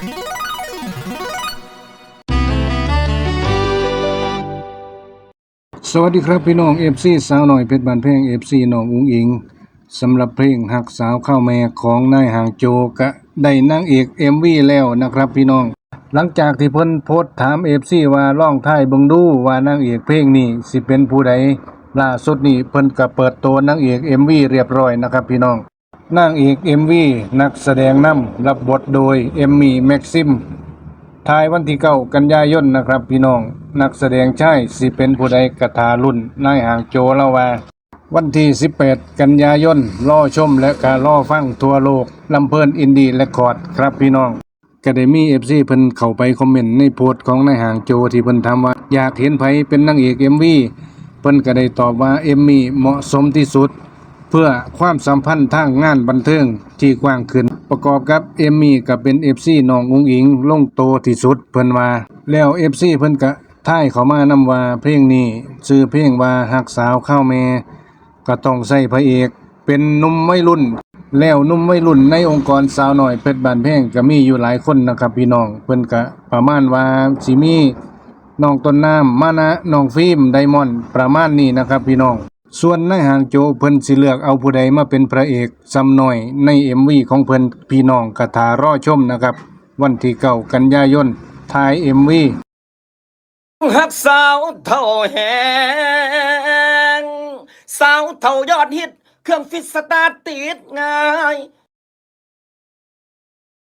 สวัสดีครับพี่น้องเอฟซีสาวหน่อยเพชรบานเพลงเอฟซีน้องอุ้งอิงสำหรับเพลงหักสาวเข้าแม่ของนายห่างโจกะได้นางเอกเอ็มวีแล้วนะครับพี่น้อง หลังจากที่เพิ่นโพสถามเอฟซีว่าร้องท้ายเบิงดูว่านางเอกเพลงนี้สิเป็นผู้ใดล่าสุดนี้เพิ่นก็เปิดตัวนางเอกเอ็มวีเรียบร้อยนะครับพี่น้อง นางเอกเอ็มวีนักแสดงนำรับบทโดยเอมมี่แม็กซิมทายวันที่เก้ากันยายนนะครับพี่น้อง นักแสดงชายสิเป็นผู้ใดกระทารุ่นนายห่างโจเล่าว่าวันที่ 18 กันยายนรอชมและการรอฟังทั่วโลกลำเพลินอินดี้และคอร์ดครับพี่น้องก็ได้มีเอฟซีเพิ่นเข้าไปคอมเมนต์ในโพสต์ของนายห่างโจที่เพิ่นถามว่าอยากเห็นไผเป็นนางเอกเอ็มวีเพิ่นก็ได้ตอบว่าเอมมี่เหมาะสมที่สุด เพื่อความสัมพันธ์ทางงานบันเทิงที่กว้างขึ้น ประกอบกับเอมมี่กับเป็น FC น้องอุงอิงลงโตที่สุดเพิ่นว่า แล้ว FC เพิ่นก็ท่ายเขามานำว่าเพลงนี้ชื่อเพลงว่าหักสาวข้าวแม่ก็ต้องใส่พระเอกเป็นนุ่มวัยรุ่น แล้วนุ่มวัยรุ่นในองค์กรสาวหน้อยเพชรบานแพงก็มีอยู่หลายคนนะครับพี่น้องเพิ่นก็ประมาณว่าสิมีน้องต้นน้ำมานะน้องฟิล์มไดมอนด์ประมาณนี้นะครับพี่น้อง ส่วนนายหางโจเพิ่นสิเลือกเอาผู้ใดมาเป็นพระเอกซ้ำหน่อยใน MV ของเพิ่นพี่น้องกะทารอชมนะครับ วันที่เก้ากันยายนท้าย MV หักสาวเท่าแหงสาวเท่ายอดฮิต เครื่องฟิตสตาร์ทติดง่าย